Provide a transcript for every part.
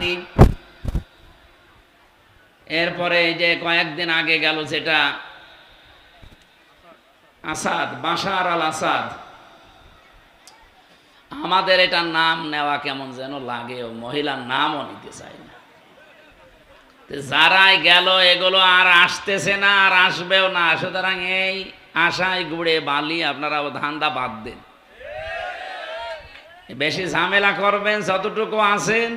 আপনি এরপরে যে কয়েকদিন আগে গেল যেটা আসাদ বাশার আল আসাদ। আমাদের এটার নাম নেওয়া কেমন যেন লাগে, ও মহিলার নামও নিতে চাই না। যারাই গেল, এগুলো আর আসতেছে না, আর আসবেও না। সুতরাং এই আশায় গুড়ে বালি আপনারা ধান্দা বাদ দেন। বেশি ঝামেলা করবেন, যতটুকু আছেন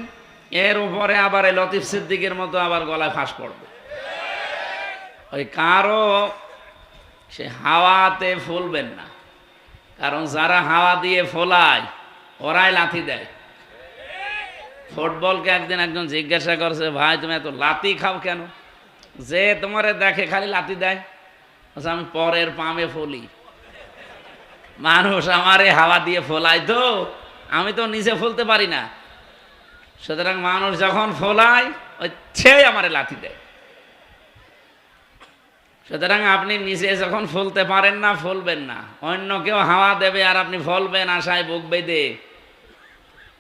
এর উপরে আবার এই লতিফ সিদ্দিকের মতো আবার গলায় ফাঁস পড়বে। ওই কারও সে হাওয়াতে ফুলবেন না। কারণ যারা হাওয়া দিয়ে ফোলায়, ওরাই লাথি দেয়। ফুটবলকে একদিন একজন জিজ্ঞাসা করছে, ভাই, তুমি এত লাতি খাও কেন? যে তোমারে দেখে খালি লাতি দেয়। আমি পরের পামে ফলি। মানুষ আমারে হাওয়া দিয়ে ফোলাই তো, আমি তো নিজে ফুলতে পারি না। সুতরাং মানুষ যখন ফোলায়, ওই আমারে লাথি দেয়। সুতরাং আপনি নিজে যখন ফুলতে পারেন না, ফুলবেন না। অন্য কেউ হাওয়া দেবে আর আপনি ফলবেন আশায় বুক বেঁধে।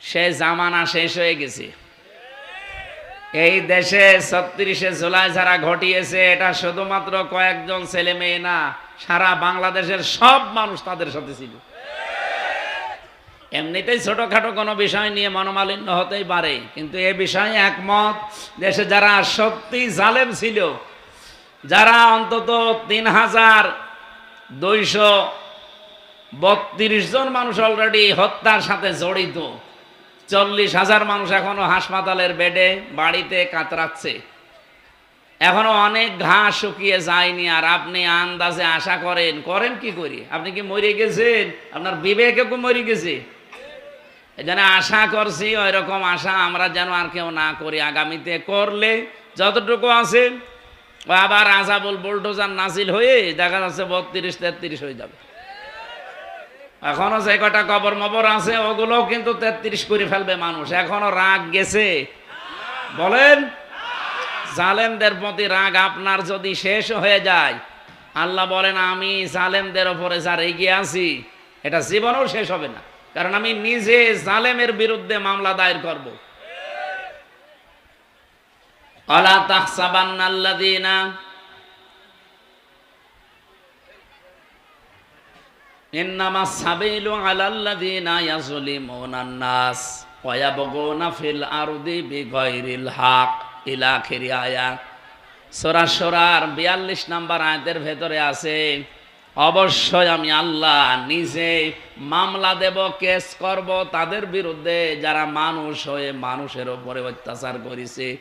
সে জামানা শেষ হয়ে গেছে। এই দেশে ছত্রিশে জুলাই যারা ঘটিয়েছে, এটা শুধুমাত্র কয়েকজন ছেলে মেয়ে না, সারা বাংলাদেশের সব মানুষ তাদের সাথে ছিল। এমনিতেই ছোটখাটো কোনো বিষয় নিয়ে মনোমালিন্য হতেই পারে, কিন্তু এ বিষয়ে একমত দেশে যারা সত্যি জালেম ছিল, যারা অন্তত তিন হাজার দুইশো বত্রিশ জন মানুষ অলরেডি হত্যার সাথে জড়িত, চল্লিশ হাজার মানুষ এখনও হাসপাতালের বেডে, বাড়িতে কাতরাচ্ছে। এখনও অনেক ঘাস শুকিয়ে যায়নি, আর আপনি আন্দাজে আশা করেন করেন কি করি? আপনি কি মরে গেছেন? আপনার বিবেকে মরে গেছে। এই জন্য আশা করছি ওই রকম আশা আমরা যেন আর কেউ না করি। আগামীতে করলে যতটুকু আছে আবার আজাবুল বুলডোজার নাসিল হয়ে দেখা যাচ্ছে বত্রিশ, তেত্রিশ হয়ে যাবে। এখনও যে কটা কবর মবর আছে ওগুলো কিন্তু তেত্রিশ করে ফেলবে মানুষ। এখনও রাগ গেছে। বলেন, জালেমদের প্রতি রাগ আপনার যদি শেষ হয়ে যায়, আল্লাহ বলেন, আমি জালেমদের ওপরে যার এগিয়ে আছি, এটা জীবনেও শেষ হবে না। কারণ আমি নিজে জালেমের বিরুদ্ধে মামলা দায়ের করব। তাহসাবান্নাল্লাযীনা ইন্নামা সাবিলু ইয়াজলিমুনা নাস ওয়া ইয়াবগুনা ফিল আরদি বিগাইরিল হক। ইলা আখিরি আয়াত। সূরা সূরার 42 নাম্বার আয়াতের ভেতরে আছে অবশ্যই আমি আল্লাহ নিজে মামলা দেব, কেস করব, তাদের বিরুদ্ধে যারা মানুষ হয়ে মানুষের উপরে অত্যাচার করেছে।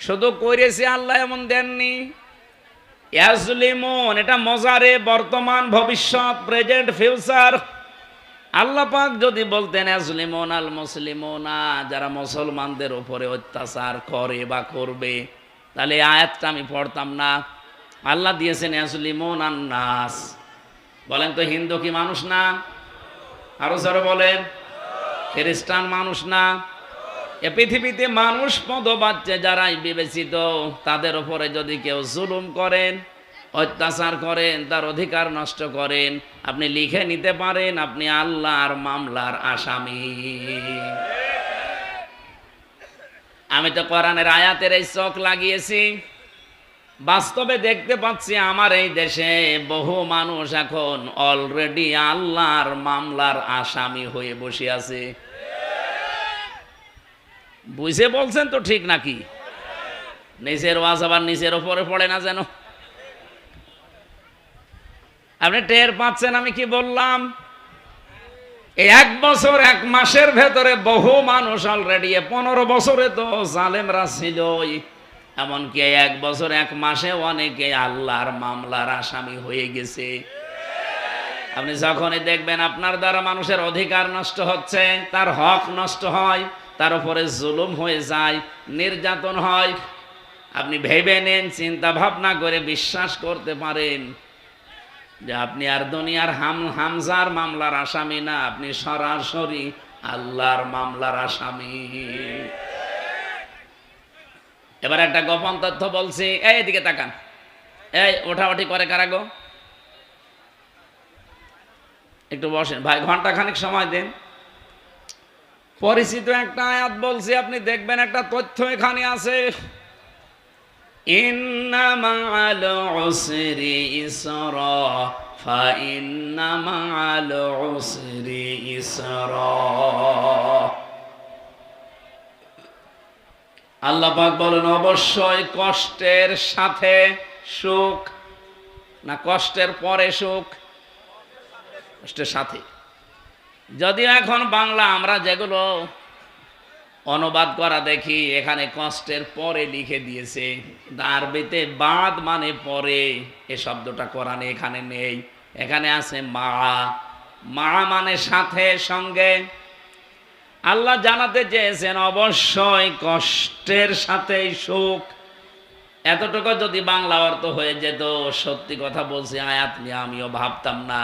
শুধু করেছে আল্লাহ এমন দেননি। ইয়াজলিমুন, এটা মজারে বর্তমান, ভবিষ্যৎ, প্রেজেন্ট, ফিউচার। আল্লাহ পাক যদি বলতেন, ইয়াজলিমুন আল মুসলিমুনা, যারা মুসলমানদের উপরে অত্যাচার করে বা করবে, তাহলে আয়াতটা আমি পড়তাম না। আল্লাহ দিয়েছেন ইয়াজলিমুন আন নাস বলেন তো, হিন্দু কি মানুষ না? আরও যারা বলেন, খ্রিস্টান মানুষ না? এ পৃথিবীতে মানুষ পদবাচ্চে যারাই বিবেচিত, তাদের উপরে যদি কেউ জুলুম করেন, অত্যাচার করেন, তার অধিকার নষ্ট করেন, আপনি লিখে নিতে পারেন, আপনি আল্লাহর মামলার আসামি। আমি তো কোরআনের আয়াতের এই চোখ লাগিয়েছি। বাস্তবে দেখতে পাচ্ছি আমার এই দেশে বহু মানুষ এখন অলরেডি আল্লাহর মামলার আসামি হয়ে বসে আছে। বুঝে বলছেন তো ঠিক নাকি? নিচের ওয়াজ আবার নিচের ওপরে পড়ে না যেন। আপনি টের পাচ্ছেন আমি কি বললাম? এক বছর, এক মাসের ভেতরে বহু মানুষ অলরেডি পনেরো বছরে তো জালেমরা ছিল এমনকি এক বছর, এক মাসে অনেকে আল্লাহর মামলার আসামি হয়ে গেছে। আপনি যখনই দেখবেন আপনার দ্বারা মানুষের অধিকার নষ্ট হচ্ছে, তার হক নষ্ট হয়, তার উপরে জুলুম হয়ে যায়, নির্যাতন হয়, আপনি ভেবে নেন, চিন্তা ভাবনা করে বিশ্বাস করতে পারেন যে আপনি আর দুনিয়ার হাম, হামজার মামলার আসামি না, আপনি সরাসরি আল্লাহর মামলার আসামি। এবার একটা গোপন তথ্য বলছি, এই এদিকে তাকান। এই ওঠাওঠি করে কারা গো? একটু বসেন। ভাই ঘণ্টা খানিক সময় দেন। পরিচিত একটা আয়াত বলছি, আপনি দেখবেন একটা তথ্য এখানে আছে। ইন্না মা'আল উসরি ইসরা। আল্লাহ পাক বলেন, অবশ্যই কষ্টের সাথে সুখ, না কষ্টের পরে সুখ, কষ্টের সাথে। যদিও এখন বাংলা আমরা যেগুলো অনুবাদ করা দেখি, এখানে কষ্টের পরে লিখে দিয়েছে আরবিতে বাদ মানে পরে, এ শব্দটা কোরআনে এখানে নেই। এখানে আছে মা মা মানে সাথে, সঙ্গে আল্লাহ জানাতে চেয়েছেন, অবশ্যই কষ্টের সাথে সুখ। এতটুকু যদি বাংলা অর্থ হয়ে যেত, সত্যি কথা বলছি, আয়াত নিয়ে আমিও ভাবতাম না।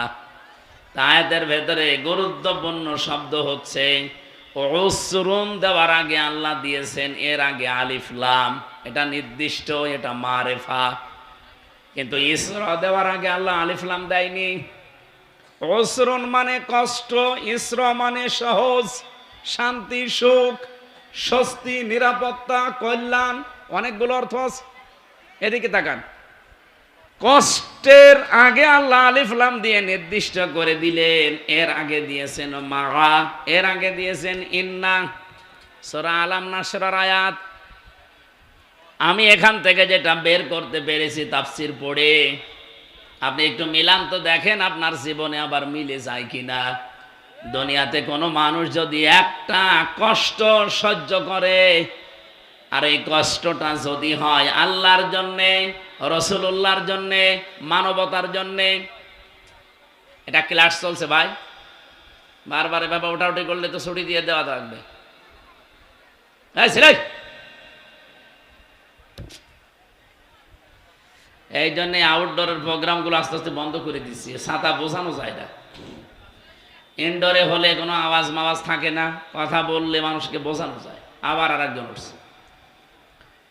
আয়াতের ভেতরে গুরুত্বপূর্ণ শব্দ হচ্ছে ওসরুন দেওয়ার আগে আল্লাহ দিয়েছেন, এর আগে আলিফলাম এটা নির্দিষ্ট, এটা মারেফা। কিন্তু ইসর দেওয়ার আগে আল্লাহ আলিফলাম দেয়নি। ওসরুন মানে কষ্ট, ইসর মানে সহজ। শান্তি, সুখ, স্বস্তি, নিরাপত্তা, কল্যাণ, অনেকগুলো অর্থ আছে। এদিকে তাকান। কষ্টের আগে আল্লাহ আলিফলাম দিয়ে নির্দিষ্ট করে দিলেন। এর আগে দিয়েছেন মাগা, এর আগে দিয়েছেন ইন্না। সরা আলাম নাসরার আয়াত। আমি এখান থেকে যেটা বের করতে পেরেছি তাফসির পড়ে। আপনি একটু মিলান তো দেখেন আপনার জীবনে আবার মিলে যায় কিনা। দুনিয়াতে কোনো মানুষ যদি একটা কষ্ট সহ্য করে, আর এই কষ্টটা যদি হয় আল্লাহর জন্যে রসুল্লাহর জন্যে, মানবতার জন্যে, এটা ক্লাস চলছে ভাই। বারবার এভাবে ওঠাউটি করলে তো ছুটি দিয়ে দেওয়া থাকবে! এই জন্যে আউটডোরের প্রোগ্রামগুলো আস্তে আস্তে বন্ধ করে দিচ্ছি ছাতা বোঝানো যায় না। ইনডোরে হলে কোনো আওয়াজ মাওয়াজ থাকে না, কথা বললে মানুষকে বোঝানো যায়। আবার আর একজন উঠছে।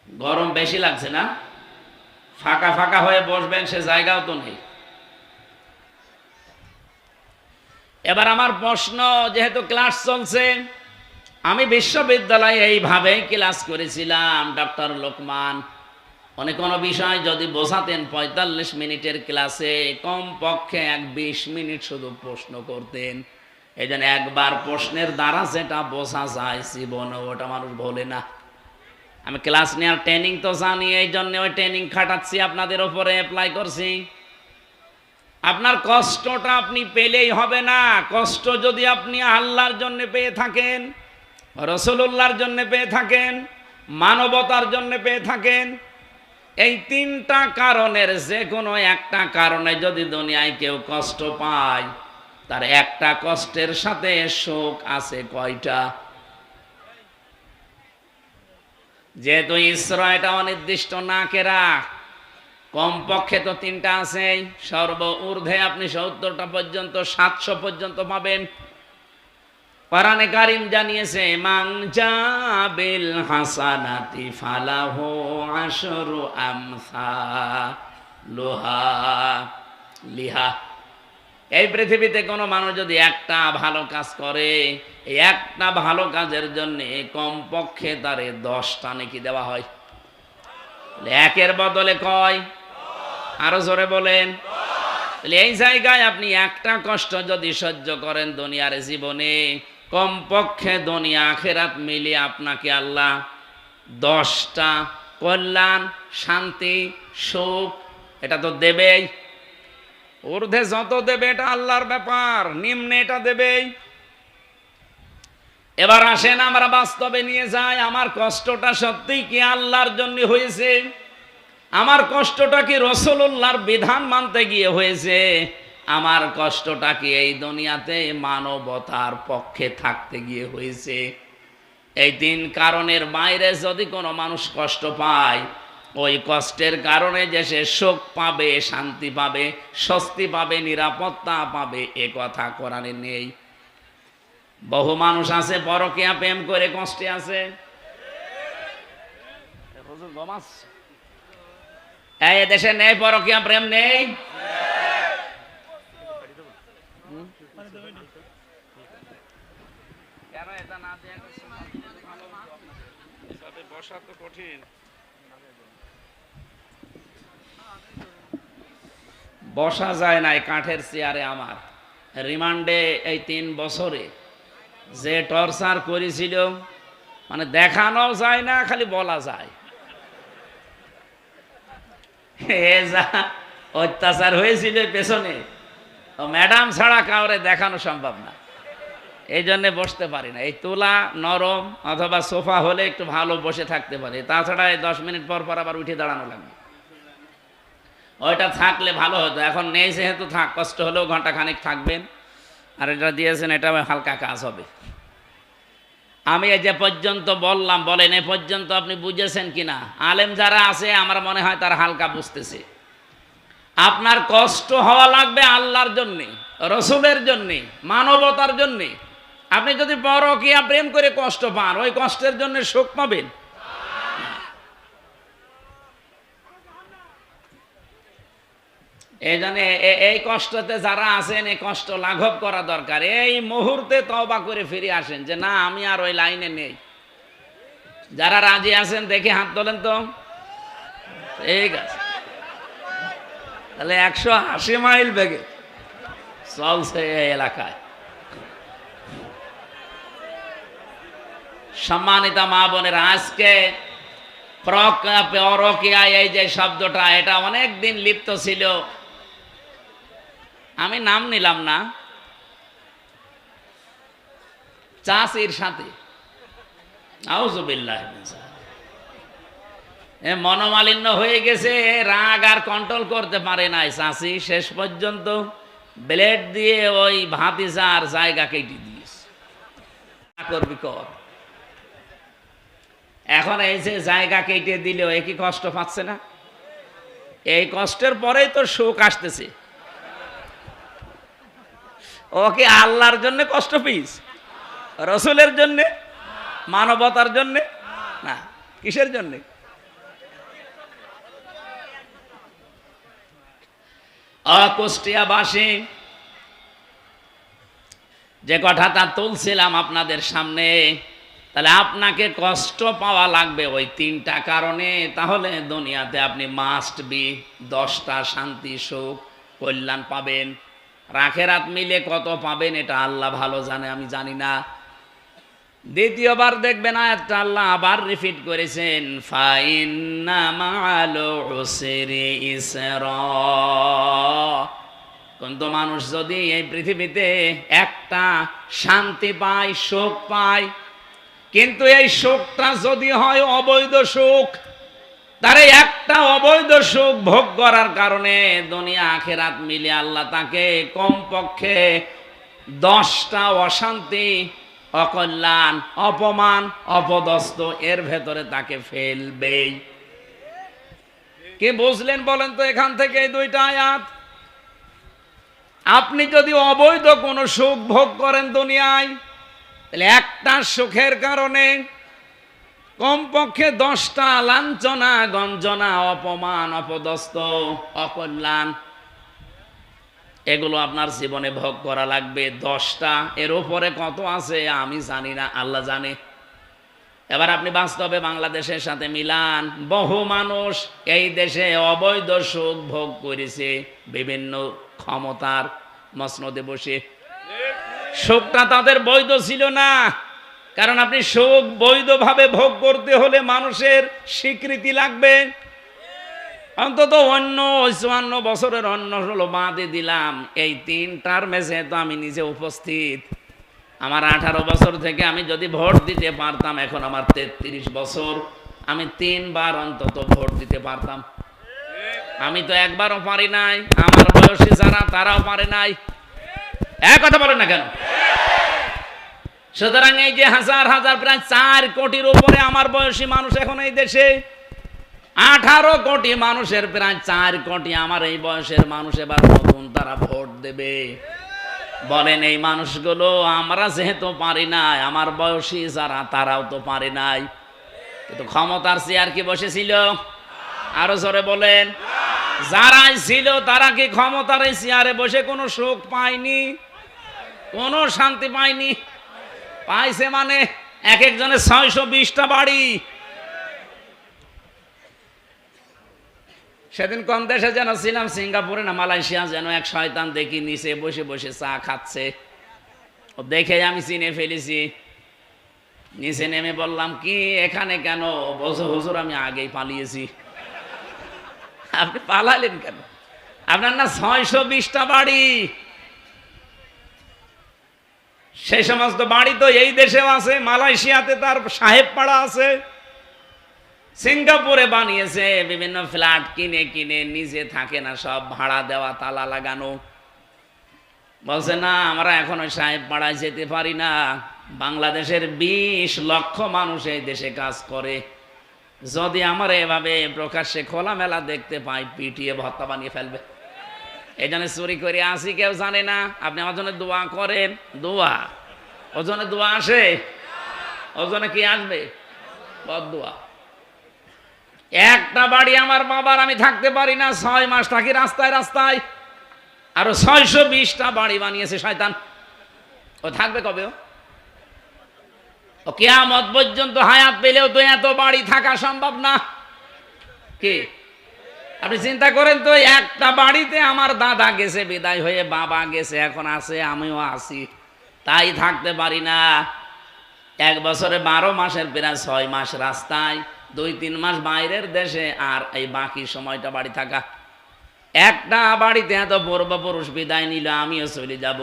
গরম বেশি লাগছে না? ফাঁকা ফাঁকা হয়ে বসবেন, সে জায়গাও তো নেই। এবার আমার প্রশ্ন, যেহেতু ক্লাস চলছে, আমি বিশ্ববিদ্যালয়ে এইভাবেই ক্লাস করেছিলাম ডক্টর লোকমান। অনেক কোনো বিষয় যদি বোঝাতেন পঁয়তাল্লিশ মিনিটের ক্লাসে কম পক্ষে এক বিশ মিনিট শুধু প্রশ্ন করতেন। এই জন্য একবার প্রশ্নের দ্বারা যেটা বোঝা যায় জীবনে, ওটা মানুষ বলে না। আমি ক্লাস নেওয়ার ট্রেনিং তো জানি, এই জন্য ওই ট্রেনিং খাটাচ্ছি, আপনাদের ওপরে অ্যাপ্লাই করছি। আপনার কষ্টটা আপনি পেলেই হবে না। কষ্ট যদি আপনি আল্লাহর জন্য পেয়ে থাকেন রসুল্লাহর জন্য পেয়ে থাকেন, মানবতার জন্য পেয়ে থাকেন এই তিনটা কারণের যে কোনো একটা কারণে যদি দুনিয়ায় কেউ কষ্ট পায়, তার একটা কষ্টের সাথে শোক আছে কয়টা? যেহেতু ইসরা এটা অনির্দিষ্ট না কেরা কমপক্ষে তো তিনটা আছে সর্ব ঊর্ধ্বে আপনি সত্তরটা পর্যন্ত, সাতশো পর্যন্ত পাবেন। কোরআনে কারিম জানিয়েছে মাং জাবিল হাসানাতি ফালাহু আশরু আমসা লোহা। লিহা এই পৃথিবীতে কোনো মানুষ যদি একটা ভালো কাজ করে, এই একটা ভালো কাজের জন্য কমপক্ষে তারে দশটা নাকি দেওয়া হয়। একের বদলে কয়? আরও জোরে বলেন। এই জায়গায় আপনি একটা কষ্ট যদি সহ্য করেন দুনিয়ার জীবনে কমপক্ষে দুনিয়া আখেরাত মিলিয়ে আপনাকে আল্লাহ দশটা কল্যাণ, শান্তি, সুখ, এটা তো দেবেই। ঊর্ধ্বে যত দেবে এটা আল্লাহর ব্যাপার, নিম্নে এটা দেবেই। এবার আসেন আমরা বাস্তবে নিয়ে যাই, আমার কষ্টটা সত্যিই কি আল্লাহর জন্য হয়েছে? আমার কষ্টটা কি রসুল্লাহর বিধান মানতে গিয়ে হয়েছে? আমার কষ্টটা কি এই দুনিয়াতে মানবতার পক্ষে থাকতে গিয়ে হয়েছে। এই তিন কারণের বাইরে যদি কোনো মানুষ কষ্ট পায়, ওই কষ্টের কারণে যে সে সুখ পাবে, শান্তি পাবে, স্বস্তি পাবে, নিরাপত্তা পাবে, এ কথা কোরআনে নেই। বহু মানুষ আছে পরকিয়া প্রেম করে কষ্টে আছে। এই দেশে নেই পরকিয়া, প্রেম নেই কেন এটা না দিয়ে একটা সুন্নাত দিলে ভালো হতো আপনাদের? এভাবে বসা তো কঠিন। বসা যায় নাই কাঠের চেয়ারে আমার। রিমান্ডে এই তিন বছরে যে টর্চার করেছিল মানে দেখানো যায় না, খালি বলা যায়। যা অত্যাচার হয়েছিল পেছনে। ম্যাডাম ছাড়া কাউরে দেখানো সম্ভব না। এই জন্যে বসতে পারি না। এই তোলা নরম অথবা সোফা হলে একটু ভালো বসে থাকতে পারে। তাছাড়া এই দশ মিনিট পর পর আবার উঠে দাঁড়ানো লাগবে ওইটা থাকলে ভালো হতো। এখন নেই যেহেতু, থাক, কষ্ট হলেও ঘণ্টা খানিক থাকবেন। আর এটা দিয়েছেন, এটা হালকা কাজ হবে। আমি যে পর্যন্ত বললাম, বলেন, এ পর্যন্ত আপনি বুঝেছেন কিনা? আলেম যারা আছে, আমার মনে হয় তারা হালকা বুঝতেছে। আপনার কষ্ট হওয়া লাগবে আল্লাহর জন্যে, রসুলের জন্যে, মানবতার জন্যে। আপনি যদি পরকিয়া প্রেম করে কষ্ট পান, ওই কষ্টের জন্য সুখ পাবেন। এই জন্য এই কষ্টতে যারা আছেন, এই কষ্ট লাঘব করা দরকার। এই মুহূর্তে তবা করে ফিরে আসেন যে, না, আমি আর ওই লাইনে নেই। যারা রাজি আছেন, দেখে হাত তোলেন তো। ঠিক আছে। তাহলে একশো আশি মাইল বেগে চলছে এই এলাকায়। সম্মানিত মা বোনের, আজকে এই যে শব্দটা, এটা অনেক দিন লিপ্ত ছিল। আমি নাম নিলাম না। চাষির সাথে। এ মনোমালিন্য হয়ে গেছে রাগ আর কন্ট্রোল করতে পারে নাই। চাষি শেষ পর্যন্ত ব্লেড দিয়ে ওই ভাতিজার জায়গা কেটে দিয়েছে। করবি কর। এখন এই যে জায়গা কেটে দিলেও এ কি কষ্ট পাচ্ছে না? এই কষ্টের পরেই তো সুখ আসতেছে। ও কি আল্লাহর জন্য কষ্ট পিস রসুলের জন্যে? মানবতার জন্যে? না, কিসের জন্যে? অকুষ্টিয়াবাসী, যে কথাটা তুলছিলাম আপনাদের সামনে তাহলে আপনাকে কষ্ট পাওয়া লাগবে ওই তিনটা কারণে। তাহলে দুনিয়াতে আপনি মাস্ট বি দশটা শান্তি, সুখ, কল্যাণ পাবেন। রাখেরাত মিলে কত পাবেন এটা আল্লাহ ভালো জানে, আমি জানি না। দ্বিতীয়বার দেখবেন আয়াতটা আল্লাহ আবার রিপিট করেছেন কিন্তু মানুষ যদি এই পৃথিবীতে একটা শান্তি পায়, সুখ পায় কিন্তু এই সুখটা যদি হয় অবৈধ সুখ তার একটা অবৈধ সুখ ভোগ করার কারণে দুনিয়া আখেরাত মিলে আল্লাহ তাকে কমপক্ষে দশটা অশান্তি, অকল্যাণ, অপমান, অপদস্থ এর ভেতরে তাকে ফেলবেই। কে বুঝলেন বলেন তো এখান থেকে দুইটা আয়াত? আপনি যদি অবৈধ কোনো সুখ ভোগ করেন দুনিয়ায় তাহলে একটা সুখের কারণে কমপক্ষে দশটা লাঞ্ছনা, গঞ্জনা, অপমান, অপদস্থ, অকল্যাণ, এগুলো আপনার জীবনে ভোগ করা লাগবে। দশটা, এর উপরে কত আছে আমি জানি না, আল্লাহ জানে। এবার আপনি বাস্তবে বাংলাদেশের সাথে মিলান। বহু মানুষ এই দেশে অবৈধ সুখ ভোগ করেছে, বিভিন্ন ক্ষমতার মসনদে বসে। সুখটা তাদের বৈধ ছিল না। কারণ আপনি সুখ বৈধভাবে ভোগ করতে হলে মানুষের স্বীকৃতি লাগবে। অন্তত অন্য চুয়ান্ন বছরের অন্য হলো বাঁধে দিলাম। এই তিন টার্মে যেহেতু আমি নিজে উপস্থিত। আমার আঠারো বছর থেকে আমি যদি ভোট দিতে পারতাম, এখন আমার তেত্রিশ বছর। আমি তিনবার অন্তত ভোট দিতে পারতাম। আমি তো একবারও পারি নাই। আমার বয়সী যারা, তারাও পারে নাই। এক বলেন না কেন? সুতরাং এই যে হাজার হাজার, প্রায় চার কোটির উপরে আমার বয়সী মানুষ এখন এই দেশে, আঠারো কোটি মানুষের প্রায় চার কোটি আমার এই বয়সের মানুষ এবার নতুন তারা ভোট দেবে। বলেন এই মানুষগুলো, আমরা যেহেতু পারি নাই, আমার বয়সী যারা, তারাও তো পারে নাই। কিন্তু ক্ষমতার চেয়ার কি বসেছিল? আরও জোরে বলেন। যারাই ছিল, তারা কি ক্ষমতার এই চেয়ারে বসে কোনো সুখ পায়নি? কোনো শান্তি পায়নি পাইছে মানে এক একজনের ছয়শো বিশটা বাড়ি। সেদিন কোন দেশে যেন ছিলাম, সিঙ্গাপুরে না মালয়েশিয়া যেন এক শয়তান দেখি নিচে বসে বসে চা খাচ্ছে। ও দেখে আমি চিনে ফেলেছি। নিচে নেমে বললাম, কি, এখানে কেন? বলছে, হুজুর, আমি আগেই পালিয়েছি। আপনি পালালেন কেন? আপনার না ছয়শো বিশটা বাড়ি। সেই সমস্ত বাড়ি তো এই দেশেও আছে, মালয়েশিয়াতে তার সাহেব পাড়া আছে। সিঙ্গাপুরে বানিয়েছে, বিভিন্ন ফ্ল্যাট কিনে কিনে, নিজে থাকে না, সব ভাড়া দেওয়া, তালা লাগানো। বলছে, না, আমরা এখনও সাহেব পাড়ায় যেতে পারি না। বাংলাদেশের বিশ লক্ষ মানুষ এই দেশে কাজ করে। যদি আমার এভাবে প্রকাশ্যে খোলামেলা দেখতে পাই পিটিয়ে ভত্তা বানিয়ে ফেলবে। এই জন্য চুরি করে আসি, কেউ জানে না। আপনি জন্য দোয়া করেন। দোয়া? ওজনে দোয়া আসে? ওজনে কি আসবে? বদ দোয়া। একটা বাড়ি আমার বাবার, আমি থাকতে পারি না। ছয় মাস থাকি রাস্তায় রাস্তায়। আরও ছয়শো বিশটা বাড়ি বানিয়েছে শয়তান। ও থাকবে কবে? ও কেয়ামত পর্যন্ত হায়াত পেলেও তো এত বাড়ি থাকা সম্ভব না। কি? আপনি চিন্তা করেন তো, একটা বাড়িতে আমার দাদা গেছে, বিদায় হয়ে বাবা গেছে, এখন আছে, আমিও আছি। তাই থাকতে পারি না। এক বছরে বারো মাসের প্রায় ছয় মাস রাস্তায়, দুই তিন মাস বাইরের দেশে, আর এই বাকি সময়টা বাড়ি থাকা। একটা বাড়িতে এত পূর্বপুরুষ বিদায় নিল, আমিও চলে যাব।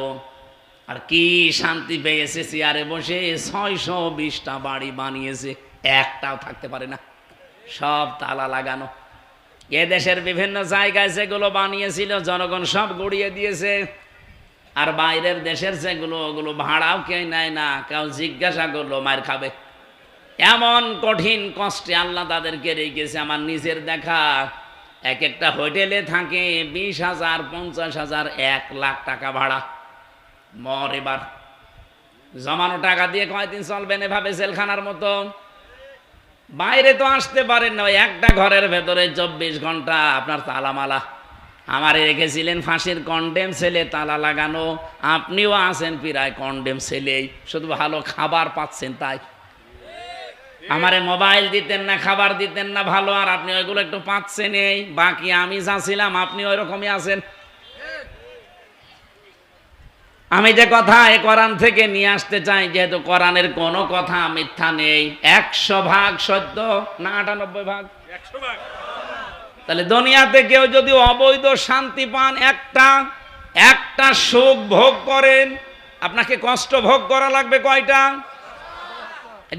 আর কি শান্তি পেয়েছে চেয়ারে বসে, ছয়শো বিশটা বাড়ি বানিয়েছে, একটাও থাকতে পারে না। সব তালা লাগানো। এ দেশের বিভিন্ন জায়গায় যেগুলো বানিয়েছিল, জনগণ সব গড়িয়ে দিয়েছে। আর বাইরের দেশের যেগুলো, ওগুলো ভাড়াও কেউ নেয় না, কেউ জিজ্ঞাসা করল মার খাবে? এমন কঠিন কষ্টে আল্লাহ তাদেরকে রেখেছে। আমার নিজের দেখা, এক একটা হোটেলে থাকে বিশ হাজার, পঞ্চাশ হাজার, এক লাখ টাকা ভাড়া। মর এবার। জমানো টাকা দিয়ে কয়দিন চলবেন এভাবে জেলখানার মতো? বাইরে তো আসতে পারেন না একটা ঘরের ভেতরে চব্বিশ ঘণ্টা আপনার তালামালা। আমারে রেখেছিলেন ফাঁসির কন্ডেম ছেলে তালা লাগানো। আপনিও আছেন প্রায় কন্ডেম ছেলেই শুধু ভালো খাবার পাচ্ছেন তাই। আমারে মোবাইল দিতেন না, খাবার দিতেন না, ভালো, আর আপনি ওইগুলো একটু পাচ্ছেন এই বাকি আমি যা ছিলাম আপনি ওই রকমই আছেন। আমি যে কথা এ কোরআন থেকে নিয়ে আসতে চাই যেহেতু কোরআনের কোনো কথা মিথ্যা নেই। একশো ভাগ সত্য না আটানব্বই ভাগ? তাহলে দুনিয়াতে কেউ যদি অবৈধ শান্তি পান একটা একটা সুখ ভোগ করেন আপনাকে কষ্ট ভোগ করা লাগবে কয়টা?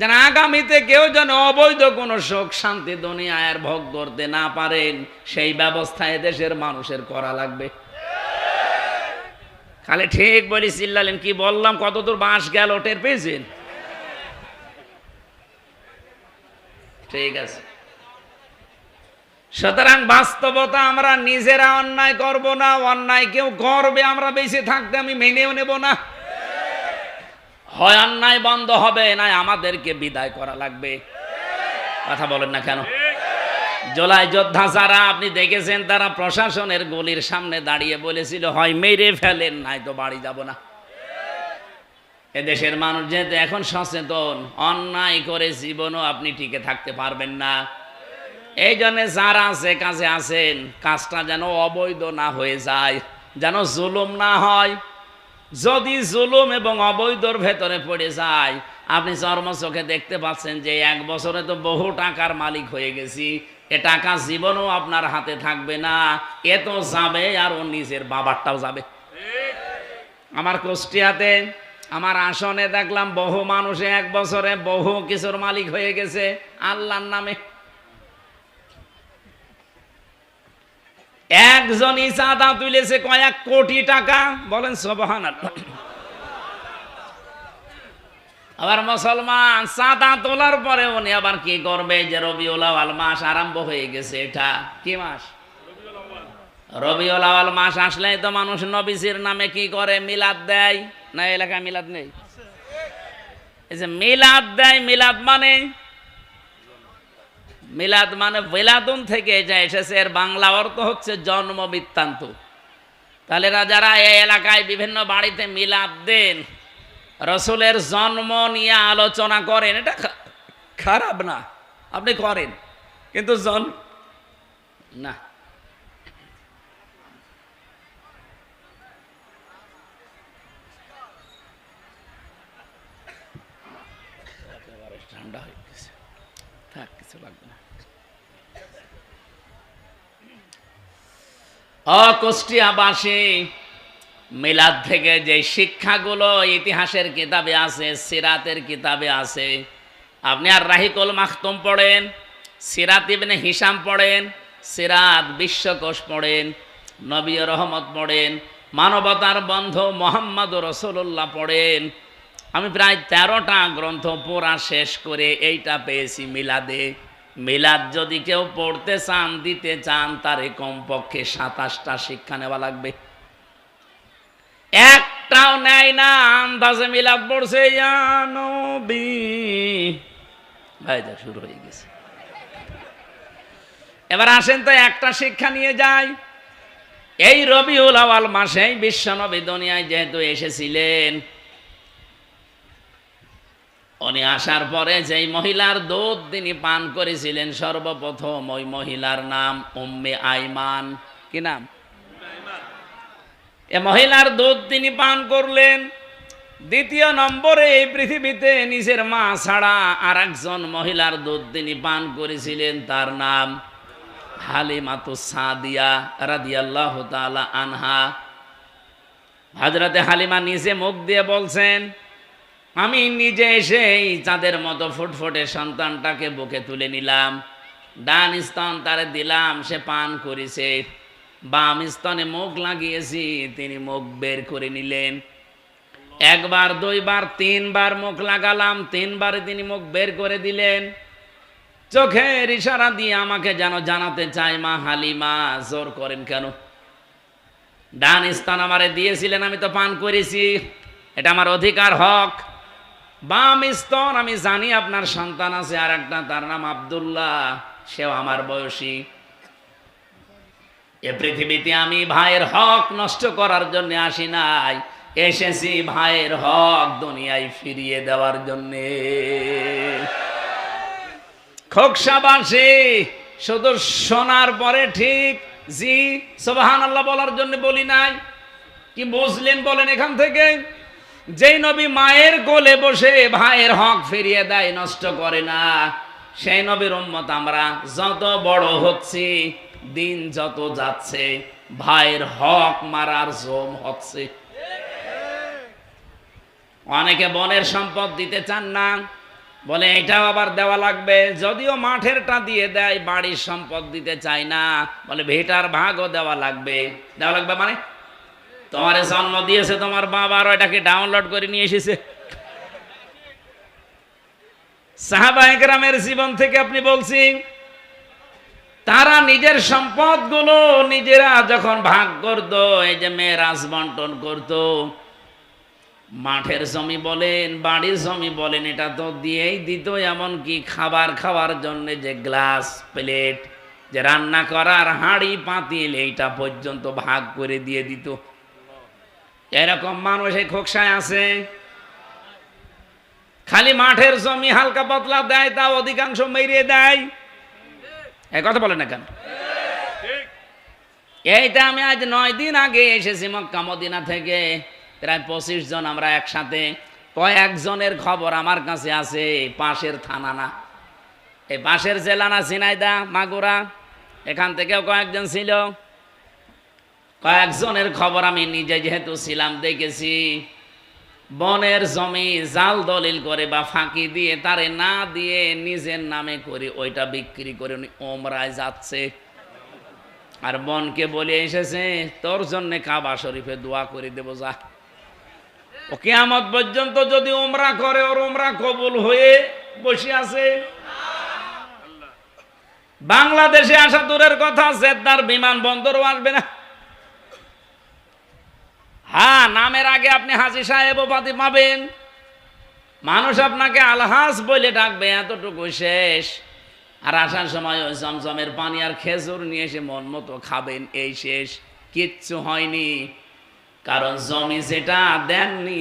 যেন আগামীতে কেউ যেন অবৈধ কোনো সুখ শান্তি দুনিয়ায় আর ভোগ করতে না পারেন সেই ব্যবস্থা দেশের মানুষের করা লাগবে। খালি ঠিক বলি চিল্লালেন কি বললাম কত দূর বাঁশ গেল, টের পেয়েছেন? ঠিক আছে। সুতরাং বাস্তবতা আমরা নিজেরা অন্যায় করব না, অন্যায় কেউ করবে, আমরা বেঁচে থাকতে আমি মেনেও নেব না। হয় অন্যায় বন্ধ হবে না আমাদেরকে বিদায় করা লাগবে। কথা বলেন না কেন? জোলাই যোদ্ধা যারা, আপনি দেখেছেন তারা প্রশাসনের গলির সামনে দাঁড়িয়ে বলেছিল, হয়, মেরে ফেলেন, নাই তো বাড়ি যাব না। এদেশের মানুষ যেহেতু এখন সচেতন, অন্যায় করে জীবনও আপনি টিকে থাকতে পারবেন না। এই জন্য যারা আছে কাজে আছেন, কাজটা যেন অবৈধ না হয়ে যায়, যেন জুলুম না হয়। যদি জুলুম এবং অবৈধর ভেতরে পড়ে যায়, আপনি চর্ম চোখে দেখতে পাচ্ছেন যে এক বছরে তো বহু টাকার মালিক হয়ে গেছি এ টাকা জীবনও আপনার হাতে থাকবে না। এ তো যাবে আর ও নিজের বাবারটাও যাবে। আমার কুষ্টিয়াতে, আমার আসনে দেখলাম বহু মানুষে এক বছরে বহু কিছুর মালিক হয়ে গেছে আল্লাহর নামে। একজনই চাঁদা তুলেছে কয়েক কোটি টাকা। বলেন সবহান আবার মুসলমান চাঁদা তোলার পরে উনি আবার কি করবে যে রবিউল আওয়াল মাস আরম্ভ হয়ে গেছে এটা? কি মাস? রবিউল আওয়াল মাস আসলেই তো মানুষ নবীজির নামে কি করে? মিলাদ দেয়। না এলাকায় মিলাদ নেই? এই যে মিলাদ দেয়, মিলাদ মানে? মিলাদ মানে বেলাদুন থেকে যা এসেছে, এর বাংলা অর্থ হচ্ছে জন্ম বৃত্তান্ত। তাহলে যারা এই এলাকায় বিভিন্ন বাড়িতে মিলাদ দেন রসুলের জন্ম নিয়ে আলোচনা করেন এটা খারাপ না আপনি করেন। কিন্তু জন না। ঠান্ডা মিলাদ থেকে যে শিক্ষাগুলো ইতিহাসের কিতাবে আছে, সিরাতের কিতাবে আছে। আপনি আর রাহিকুল মাখতুম পড়েন, সিরাত ইবনে হিসাম পড়েন, সিরাত বিশ্বকোষ পড়েন নবী রহমত পড়েন, মানবতার বন্ধ মোহাম্মদ রসুল্লাহ পড়েন। আমি প্রায় তেরোটা গ্রন্থ পড়া শেষ করে এইটা পেয়েছি মিলাদে। মিলাদ যদি কেউ পড়তে চান, দিতে চান, তারে কমপক্ষে সাতাশটা শিক্ষা নেওয়া লাগবে। একটাও নেয় না, আন্দাজে মিলাদ পড়ছে ভাই শুরু হয়ে গেছে। এবার আসেন তো, একটা শিক্ষা নিয়ে যাই। এই রবিউল আওয়াল মাসেই বিশ্বনবী দুনিয়ায় যেহেতু এসেছিলেন, উনি আসার পরে যেই মহিলার দুধ তিনি পান করেছিলেন, সর্বপ্রথম ওই মহিলার নাম উম্মে আইমান। কি নাম? এ মহিলার দুধ তিনি পান করলেন। দ্বিতীয় নম্বরে এই পৃথিবীতে নিজের মা ছাড়া আর একজন মহিলার দুধ তিনি পান করেছিলেন, তার নাম হালিমাতু সাদিয়া রাদিয়াল্লাহ তাআলা আনহা। হাজরাতে হালিমা নিজে মুখ দিয়ে বলছেন, আমি নিজে এসেই চাঁদের মতো ফুটফুটে সন্তানটাকে বুকে তুলে নিলাম। ডান স্তন তারে দিলাম, সে পান করেছে। বাম স্তনে মুখ লাগিয়েছি, তিনি মুখ বের করে নিলেন। একবার, দুইবার, তিনবার মুখ লাগালাম, তিনবারে তিনি মুখ বের করে দিলেন। চোখের ইশারা দিয়ে আমাকে যেন জানাতে চায়, মা হালিমা, জোর করেন কেন? ডান স্থান আমারে দিয়েছিলেন, আমি তো পান করেছি, এটা আমার অধিকার হক। বাম স্তন আমি জানি আপনার সন্তান আছে আর একটা তার নাম আবদুল্লাহ, সেও আমার বয়সী। এ পৃথিবীতে আমি ভাইয়ের হক নষ্ট করার জন্য আসি নাই। এসেছি ভাইয়ের হক দুনিয়ায় ফিরিয়ে দেওয়ার জন্যে। খোকসাবাসী শুধু শোনার পরে ঠিক, জি সোবাহান আল্লাহ বলার জন্য বলি নাই। কি বুঝলেন বলেন এখান থেকে? যেই নবী মায়ের কোলে বসে ভাইয়ের হক ফিরিয়ে দেয়, নষ্ট করে না। সেই নবীর উম্মত আমরা যত বড় হচ্ছি দিন যত যাচ্ছে, ভাইয়ের হক মারার জম হচ্ছে। অনেকে বনের সম্পদ দিতে চান না, বলে এটাও আবার দেওয়া লাগবে, যদিও মাঠেরটা দিয়ে দেয়, বাড়ির সম্পদ দিতে চায় না, বলে ভেটার ভাগও দেওয়া লাগবে। দেওয়া লাগবে মানে? তোমার জন্ম দিয়েছে, তোমার বাবা আর এটাকে ডাউনলোড করে নিয়ে এসেছে। সাহাবা একরামের জীবন থেকে আপনি বলছি তারা নিজের সম্পদগুলো নিজেরা যখন ভাগ করত, এই যে মেয়েরাজ বন্টন করত, মাঠের জমি বলেন, বাড়ির জমি বলেন, এটা তো দিয়েই দিত, এমনকি খাবার খাওয়ার জন্য যে গ্লাস, প্লেট, যে রান্না করার হাঁড়ি, পাতিল, এইটা পর্যন্ত ভাগ করে দিয়ে দিত। এরকম মানুষ এই খোকসায় আছে? খালি মাঠের জমি হালকা পাতলা দেয় তা অধিকাংশ মেরিয়ে দেয়। এই কথা বলে না কেন? এইটা আমি আজ নয় দিন আগে এসেছি মক্কা মদিনা থেকে। প্রায় পঁচিশ জন আমরা একসাথে। কয়েকজনের খবর আমার কাছে আছে, পাশের থানা না। এই পাশের জেলা না ঝিনাইদা মাগুরা। এখান থেকেও কয়েকজন ছিল। কয়েকজনের খবর আমি নিজে যেহেতু ছিলাম, দেখেছি। বনের জমি জাল দলিল করে বা ফাঁকি দিয়ে, তারে না দিয়ে নিজের নামে করে ওইটা বিক্রি করে উনি ওমরায় যাচ্ছে। আর বনকে বলে এসেছে, তোর জন্য কাবা শরীফে দোয়া করে দেবো, যা। ও কেয়ামত পর্যন্ত যদি ওমরা করে, ওর ওমরা কবুল হয়ে বসে আছে। বাংলাদেশে আসা দূরের কথা, জেদ্দার বিমান বন্দরও আসবে না। হ্যাঁ নামের আগে আপনি হাজি সাহেব উপাধি পাবেন। মানুষ আপনাকে আলহাস বলে ডাকবে, এতটুকু শেষ। আর আসার সময় ওই জমজমের পানি আর খেজুর নিয়ে এসে মন মতো খাবেন, এই শেষ। কিচ্ছু হয়নি। কারণ জমি যেটা দেননি